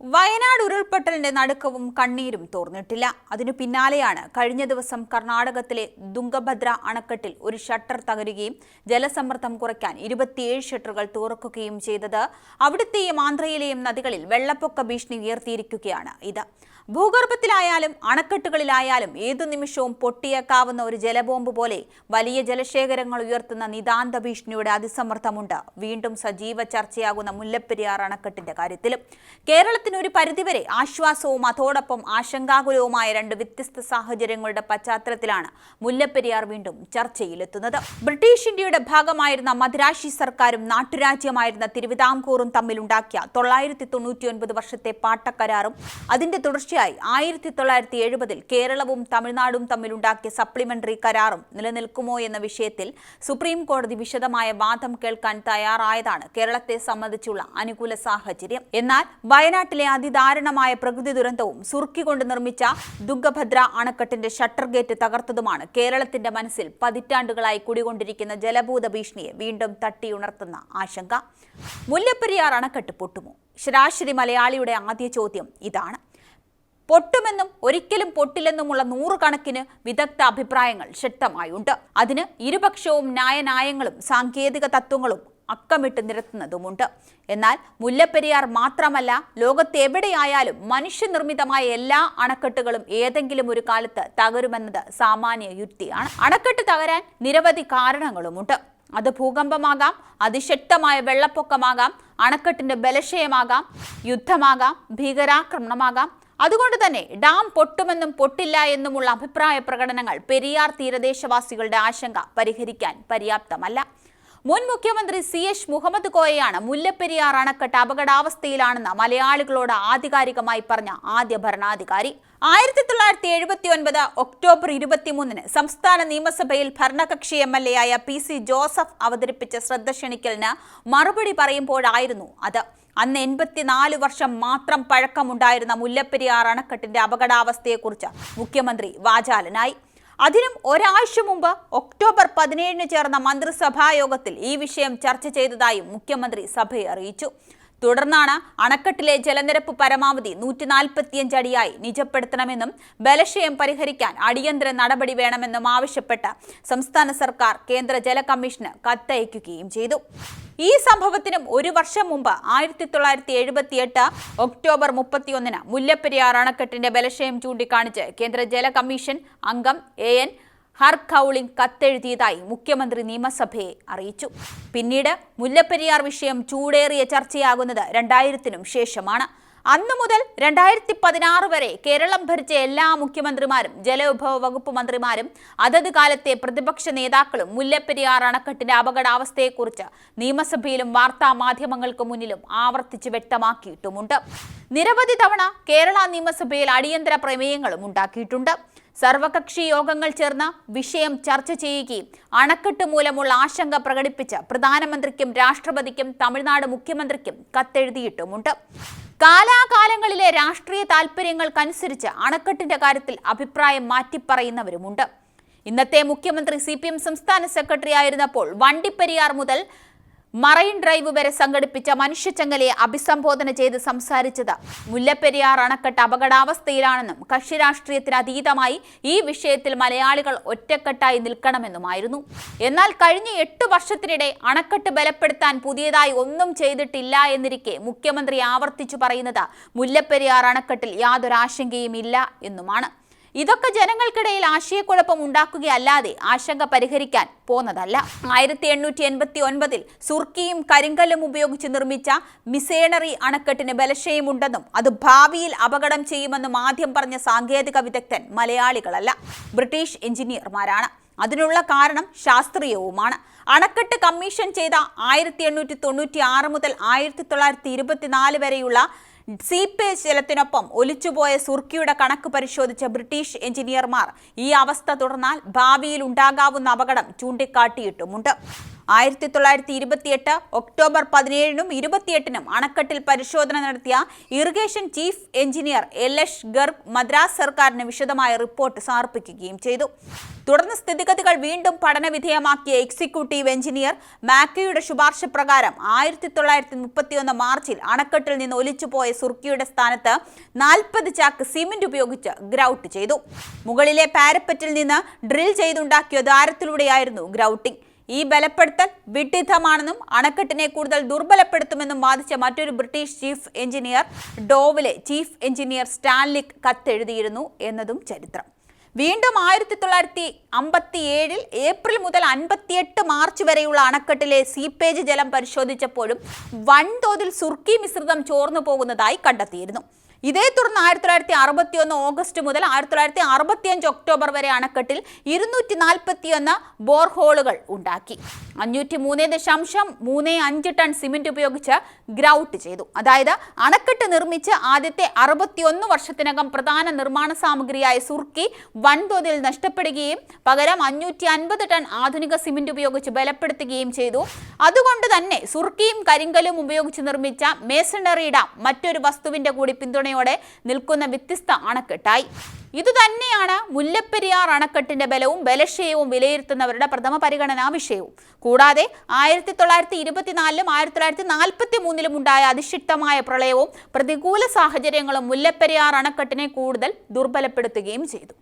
വയനാട് ഉരുൾപൊട്ടലിന്റെ നടുക്കവും കണ്ണീരും തോർന്നിട്ടില്ല. അതിനു പിന്നാലെയാണ് കഴിഞ്ഞ ദിവസം കർണാടകത്തിലെ ദുംഗഭദ്ര അണക്കെട്ടിൽ ഒരു ഷട്ടർ തകരുകയും ജലസമ്മർദ്ദം കുറയ്ക്കാൻ ഇരുപത്തിയേഴ് ഷട്ടറുകൾ തുറക്കുകയും ചെയ്തത്. അവിടുത്തെയും ആന്ധ്രയിലെയും നദികളിൽ വെള്ളപ്പൊക്ക ഭീഷണി ഉയർത്തിയിരിക്കുകയാണ് ഇത്. ഭൂഗർഭത്തിലായാലും അണക്കെട്ടുകളിലായാലും ഏതു നിമിഷവും പൊട്ടിയേക്കാവുന്ന ഒരു ജലബോംബ് പോലെ വലിയ ജലശേഖരങ്ങൾ ഉയർത്തുന്ന നിതാന്ത ഭീഷണിയുടെ അതിസമ്മർദ്ദമുണ്ട്. വീണ്ടും സജീവ ചർച്ചയാകുന്ന മുല്ലപ്പെരിയാർ അണക്കെട്ടിന്റെ കാര്യത്തിലും കേരളത്തിന് ഒരു പരിധിവരെ ആശ്വാസവും അതോടൊപ്പം ആശങ്കാകുലവുമായ രണ്ട് വ്യത്യസ്ത സാഹചര്യങ്ങളുടെ പശ്ചാത്തലത്തിലാണ് മുല്ലപ്പെരിയാർ വീണ്ടും ചർച്ചയിലെത്തുന്നത്. ബ്രിട്ടീഷ് ഇന്ത്യയുടെ ഭാഗമായിരുന്ന മദ്രാശി സർക്കാരും നാട്ടുരാജ്യമായിരുന്ന തിരുവിതാംകൂറും തമ്മിലുണ്ടാക്കിയ തൊള്ളായിരത്തി വർഷത്തെ പാട്ടക്കരാറും അതിന്റെ തുടർച്ചയായി ആയിരത്തി തൊള്ളായിരത്തി എഴുപതിൽ കേരളവും തമിഴ്നാടും തമ്മിലുണ്ടാക്കിയ സപ്ലിമെന്ററി കരാറും നിലനിൽക്കുമോ എന്ന വിഷയത്തിൽ സുപ്രീം കോടതി വിശദമായ വാദം കേൾക്കാൻ തയ്യാറായതാണ് കേരളത്തെ സംബന്ധിച്ചുള്ള അനുകൂല സാഹചര്യം. എന്നാൽ വയനാട്ടിലെ അതിദാരുണമായ പ്രകൃതി ദുരന്തവും സുർക്കികൊണ്ട് നിർമ്മിച്ച ദുർഗഭദ്ര അണക്കെട്ടിന്റെ ഷട്ടർ ഗേറ്റ് തകർത്തതുമാണ് കേരളത്തിന്റെ മനസ്സിൽ പതിറ്റാണ്ടുകളായി കുടികൊണ്ടിരിക്കുന്ന ജലഭൂത ഭീഷണിയെ വീണ്ടും തട്ടിയുണർത്തുന്ന ആശങ്ക. മുല്ലപ്പെരിയാർ അണക്കെട്ട് പൊട്ടുമോ? ശരാശരി മലയാളിയുടെ ആദ്യ ചോദ്യം ഇതാണ്. പൊട്ടുമെന്നും ഒരിക്കലും പൊട്ടില്ലെന്നുമുള്ള നൂറുകണക്കിന് വിദഗ്ധ അഭിപ്രായങ്ങൾ ശക്തമായുണ്ട്. അതിന് ഇരുപക്ഷവും ന്യായനായങ്ങളും സാങ്കേതിക തത്വങ്ങളും അക്കമിട്ട് നിരത്തുന്നതുമുണ്ട്. എന്നാൽ മുല്ലപ്പെരിയാർ മാത്രമല്ല ലോകത്ത് എവിടെയായാലും മനുഷ്യനിർമ്മിതമായ എല്ലാ അണക്കെട്ടുകളും ഏതെങ്കിലും ഒരു കാലത്ത് തകരുമെന്നത് സാമാന്യ യുക്തിയാണ്. അണക്കെട്ട് തകരാൻ നിരവധി കാരണങ്ങളുമുണ്ട്. അത് ഭൂകമ്പമാകാം അതിശക്തമായ വെള്ളപ്പൊക്കമാകാം അണക്കെട്ടിന്റെ ബലക്ഷയമാകാം യുദ്ധമാകാം ഭീകരാക്രമണമാകാം. അതുകൊണ്ട് തന്നെ ഡാം പൊട്ടുമെന്നും പൊട്ടില്ല എന്നുമുള്ള അഭിപ്രായ പ്രകടനങ്ങൾ പെരിയാർ തീരദേശവാസികളുടെ ആശങ്ക പരിഹരിക്കാൻ പര്യാപ്തമല്ല. മുൻ മുഖ്യമന്ത്രി സി എച്ച് മുഹമ്മദ് കോയയാണ് മുല്ലപ്പെരിയാർ അണക്കെട്ട് അപകടാവസ്ഥയിലാണെന്ന് മലയാളികളോട് ആധികാരികമായി പറഞ്ഞ ആദ്യ ഭരണാധികാരി. ആയിരത്തി തൊള്ളായിരത്തി എഴുപത്തി ഒൻപത് ഒക്ടോബർ ഇരുപത്തിമൂന്നിന് സംസ്ഥാന നിയമസഭയിൽ ഭരണകക്ഷി എം എൽ എ ആയ പി സി ജോസഫ് അവതരിപ്പിച്ച ശ്രദ്ധ ക്ഷണിക്കലിന് മറുപടി പറയുമ്പോഴായിരുന്നു അത്. അന്ന് എൺപത്തിനാല് വർഷം മാത്രം പഴക്കമുണ്ടായിരുന്ന മുല്ലപ്പെരിയാർ അണക്കെട്ടിന്റെ അപകടാവസ്ഥയെക്കുറിച്ച് മുഖ്യമന്ത്രി വാചാലനായി. അതിനും ഒരാഴ്ച മുമ്പ് ഒക്ടോബർ പതിനേഴിന് ചേർന്ന മന്ത്രിസഭാ യോഗത്തിൽ ഈ വിഷയം ചർച്ച ചെയ്തതായും മുഖ്യമന്ത്രി സഭയെ അറിയിച്ചു. തുടർന്നാണ് അണക്കെട്ടിലെ ജലനിരപ്പ് പരമാവധി നൂറ്റി നാൽപ്പത്തിയഞ്ച് അടിയായി നിജപ്പെടുത്തണമെന്നും ബലക്ഷയം പരിഹരിക്കാൻ അടിയന്തര നടപടി വേണമെന്നും ആവശ്യപ്പെട്ട് സംസ്ഥാന സർക്കാർ കേന്ദ്ര ജല കമ്മീഷന് കത്തയക്കുകയും ചെയ്തു. ഈ സംഭവത്തിനും ഒരു വർഷം മുമ്പ് ആയിരത്തി തൊള്ളായിരത്തി എഴുപത്തിയെട്ട് ഒക്ടോബർ മുപ്പത്തിയൊന്നിന് മുല്ലപ്പെരിയാർ അണക്കെട്ടിന്റെ ബലക്ഷയം ചൂണ്ടിക്കാണിച്ച് കേന്ദ്ര ജല കമ്മീഷൻ അംഗം എ എൻ ഹർ കൗളിംഗ് കത്തെഴുതിയതായി മുഖ്യമന്ത്രി നിയമസഭയെ അറിയിച്ചു. പിന്നീട് മുല്ലപ്പെരിയാർ വിഷയം ചൂടേറിയ ചർച്ചയാകുന്നത് രണ്ടായിരത്തിനും ശേഷമാണ്. അന്നു മുതൽ രണ്ടായിരത്തി പതിനാറ് വരെ കേരളം ഭരിച്ച എല്ലാ മുഖ്യമന്ത്രിമാരും ജലവിഭവ വകുപ്പ് മന്ത്രിമാരും അതത് കാലത്തെ പ്രതിപക്ഷ നേതാക്കളും മുല്ലപ്പെരിയാർ അണക്കെട്ടിന്റെ അപകടാവസ്ഥയെക്കുറിച്ച് നിയമസഭയിലും വാർത്താ മാധ്യമങ്ങൾക്ക് മുന്നിലും ആവർത്തിച്ച് വ്യക്തമാക്കിയിട്ടുമുണ്ട്. നിരവധി തവണ കേരള നിയമസഭയിൽ അടിയന്തര പ്രമേയങ്ങളും ഉണ്ടാക്കിയിട്ടുണ്ട്. സർവകക്ഷി യോഗങ്ങൾ ചേർന്ന് വിഷയം ചർച്ച ചെയ്യുകയും അണക്കെട്ട് മൂലമുള്ള ആശങ്ക പ്രകടിപ്പിച്ച് പ്രധാനമന്ത്രിക്കും രാഷ്ട്രപതിക്കും തമിഴ്നാട് മുഖ്യമന്ത്രിക്കും കത്തെഴുതിയിട്ടുമുണ്ട്. കാലാകാലങ്ങളിലെ രാഷ്ട്രീയ താൽപ്പര്യങ്ങൾക്കനുസരിച്ച് അണക്കെട്ടിന്റെ കാര്യത്തിൽ അഭിപ്രായം മാറ്റിപ്പറയുന്നവരുമുണ്ട്. ഇന്നത്തെ മുഖ്യമന്ത്രി സി സംസ്ഥാന സെക്രട്ടറി ആയിരുന്നപ്പോൾ വണ്ടിപ്പെരിയാർ മുതൽ മറൈൻ ഡ്രൈവ് വരെ സംഘടിപ്പിച്ച മനുഷ്യച്ചങ്ങലയെ അഭിസംബോധന ചെയ്ത് സംസാരിച്ചത് മുല്ലപ്പെരിയാർ അണക്കെട്ട് അപകടാവസ്ഥയിലാണെന്നും കക്ഷി രാഷ്ട്രീയത്തിന് അതീതമായി ഈ വിഷയത്തിൽ മലയാളികൾ ഒറ്റക്കെട്ടായി നിൽക്കണമെന്നുമായിരുന്നു. എന്നാൽ കഴിഞ്ഞ എട്ട് വർഷത്തിനിടെ അണക്കെട്ട് ബലപ്പെടുത്താൻ പുതിയതായി ഒന്നും ചെയ്തിട്ടില്ല എന്നിരിക്കെ മുഖ്യമന്ത്രി ആവർത്തിച്ചു പറയുന്നത് മുല്ലപ്പെരിയാർ അണക്കെട്ടിൽ യാതൊരാശങ്കയും ഇല്ല എന്നുമാണ്. ഇതൊക്കെ ജനങ്ങൾക്കിടയിൽ ആശയക്കുഴപ്പം ഉണ്ടാക്കുകയല്ലാതെ ആശങ്ക പരിഹരിക്കാൻ പോന്നതല്ല. ആയിരത്തി എണ്ണൂറ്റി എൺപത്തി ഒൻപതിൽ സുർക്കിയും കരിങ്കല്ലും ഉപയോഗിച്ച് നിർമ്മിച്ച മിസേണറി അണക്കെട്ടിന് ബലക്ഷയമുണ്ടെന്നും അത് ഭാവിയിൽ അപകടം ചെയ്യുമെന്നും ആദ്യം പറഞ്ഞ സാങ്കേതിക വിദഗ്ധൻ മലയാളികളല്ല. ബ്രിട്ടീഷ് എഞ്ചിനീയർമാരാണ്. അതിനുള്ള കാരണം ശാസ്ത്രീയവുമാണ്. അണക്കെട്ട് കമ്മീഷൻ ചെയ്ത ആയിരത്തി എണ്ണൂറ്റി തൊണ്ണൂറ്റി ആറ് മുതൽ ആയിരത്തി തൊള്ളായിരത്തി ഇരുപത്തിനാല് വരെയുള്ള സീപ്പേജ് ജലത്തിനൊപ്പം ഒലിച്ചുപോയ സുർക്കിയുടെ കണക്ക് പരിശോധിച്ച ബ്രിട്ടീഷ് എഞ്ചിനീയർമാർ ഈ അവസ്ഥ തുടർന്നാൽ ഭാവിയിൽ ഉണ്ടാകാവുന്ന അപകടം ചൂണ്ടിക്കാട്ടിയിട്ടുമുണ്ട്. ആയിരത്തി തൊള്ളായിരത്തി ഇരുപത്തിയെട്ട് ഒക്ടോബർ പതിനേഴിനും ഇരുപത്തിയെട്ടിനും അണക്കെട്ടിൽ പരിശോധന നടത്തിയ ഇറിഗേഷൻ ചീഫ് എഞ്ചിനീയർ എലഷ് ഗർഗ് മദ്രാസ് സർക്കാരിന് വിശദമായ റിപ്പോർട്ട് സമർപ്പിക്കുകയും ചെയ്തു. തുടർന്ന് സ്ഥിതിഗതികൾ വീണ്ടും പഠനവിധേയമാക്കിയ എക്സിക്യൂട്ടീവ് എഞ്ചിനീയർ മാക്കയുടെ ശുപാർശ പ്രകാരം ആയിരത്തി തൊള്ളായിരത്തി മുപ്പത്തിയൊന്ന് മാർച്ചിൽ അണക്കെട്ടിൽ നിന്ന് ഒലിച്ചുപോയ സുർക്കിയുടെ സ്ഥാനത്ത് നാൽപ്പത് ചാക്ക് സിമെന്റ് ഉപയോഗിച്ച് ഗ്രൗട്ട് ചെയ്തു. മുകളിലെ പാരപ്പറ്റിൽ നിന്ന് ഡ്രിൽ ചെയ്തുണ്ടാക്കിയ ദ്വാരത്തിലൂടെയായിരുന്നു ഗ്രൗട്ടിംഗ്. ഈ ബലപ്പെടുത്തൽ വിഡിത്തമാണെന്നും അണക്കെട്ടിനെ കൂടുതൽ ദുർബലപ്പെടുത്തുമെന്നും വാദിച്ച മറ്റൊരു ബ്രിട്ടീഷ് ചീഫ് എഞ്ചിനീയർ ഡോവിലെ ചീഫ് എഞ്ചിനീയർ സ്റ്റാൻലിക് കത്തെഴുതിയിരുന്നു എന്നതും ചരിത്രം. വീണ്ടും ആയിരത്തി തൊള്ളായിരത്തി അമ്പത്തി ഏഴിൽ ഏപ്രിൽ മുതൽ അൻപത്തിയെട്ട് മാർച്ച് വരെയുള്ള അണക്കെട്ടിലെ സീപ്പേജ് ജലം പരിശോധിച്ചപ്പോഴും വൻതോതിൽ സുർക്കി മിശ്രിതം ചോർന്നു പോകുന്നതായി കണ്ടെത്തിയിരുന്നു. ഇതേ തുടർന്ന് ആയിരത്തി തൊള്ളായിരത്തി അറുപത്തി ഒന്ന് ഓഗസ്റ്റ് മുതൽ ആയിരത്തി തൊള്ളായിരത്തി അറുപത്തിയഞ്ച് ഒക്ടോബർ വരെ അണക്കെട്ടിൽ ഇരുന്നൂറ്റി നാൽപ്പത്തിയൊന്ന് ബോർഹോളുകൾ ഉണ്ടാക്കി. അഞ്ഞൂറ്റി മൂന്ന് ദശാംശം മൂന്ന് അഞ്ച് ടൺ സിമെന്റ് ഉപയോഗിച്ച് ഗ്രൗട്ട് ചെയ്തു. അതായത് അണക്കെട്ട് നിർമ്മിച്ച് ആദ്യത്തെ അറുപത്തിയൊന്ന് വർഷത്തിനകം പ്രധാന നിർമ്മാണ സാമഗ്രിയായ സുർക്കി വൻതോതിൽ നഷ്ടപ്പെടുകയും പകരം അഞ്ഞൂറ്റി അൻപത് ടൺ ആധുനിക സിമെന്റ് ഉപയോഗിച്ച് ബലപ്പെടുത്തുകയും ചെയ്തു. അതുകൊണ്ട് തന്നെ സുർക്കിയും കരിങ്കലും ഉപയോഗിച്ച് നിർമ്മിച്ച മേസണറി ഡാം മറ്റൊരു വസ്തുവിന്റെ കൂടി പിന്തുണയോടെ നിൽക്കുന്ന വ്യത്യസ്ത അണക്കെട്ടായി. ഇതുതന്നെയാണ് മുല്ലപ്പെരിയാർ അണക്കെട്ടിന്റെ ബലവും ബലക്ഷയവും വിലയിരുത്തുന്നവരുടെ പ്രഥമ പരിഗണനാ വിഷയവും. കൂടാതെ ആയിരത്തി തൊള്ളായിരത്തി ഇരുപത്തിനാലിലും ആയിരത്തി തൊള്ളായിരത്തി നാൽപ്പത്തി മൂന്നിലും ഉണ്ടായ അതിശക്തമായ പ്രളയവും പ്രതികൂല സാഹചര്യങ്ങളും മുല്ലപ്പെരിയാർ അണക്കെട്ടിനെ കൂടുതൽ ദുർബലപ്പെടുത്തുകയും ചെയ്തു.